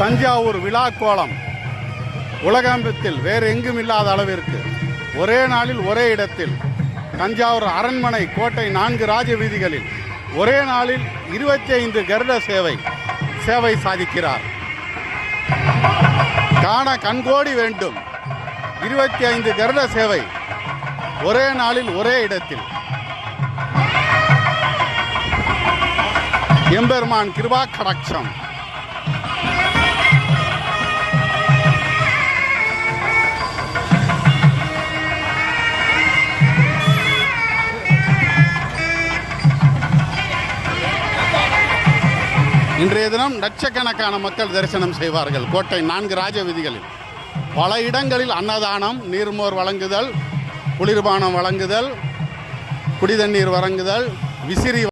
தஞ்சாவூர் விழாக்கோலம் உலகத்தில் வேறு எங்கும் இல்லாத அளவிற்கு ஒரே நாளில் ஒரே இடத்தில் தஞ்சாவூர் அரண்மனை கோட்டை நான்கு ராஜ வீதிகளில் ஒரே நாளில் இருபத்தி ஐந்து கருட சேவை சேவை சாதிக்கிறார். காண கண்கோடி வேண்டும். இருபத்தி ஐந்து கருட சேவை ஒரே நாளில் ஒரே இடத்தில். எம்பெருமான் கிருபா கடக்ஷம் இன்றைய தினம் லட்சக்கணக்கான மக்கள் தரிசனம் செய்வார்கள். கோட்டை நான்கு ராஜ விதிகளில் பல இடங்களில் அன்னதானம் நீர்மோர் வழங்குதல் குளிர்பானம் வழங்குதல் குடிதண்ணீர் வழங்குதல் விசிறி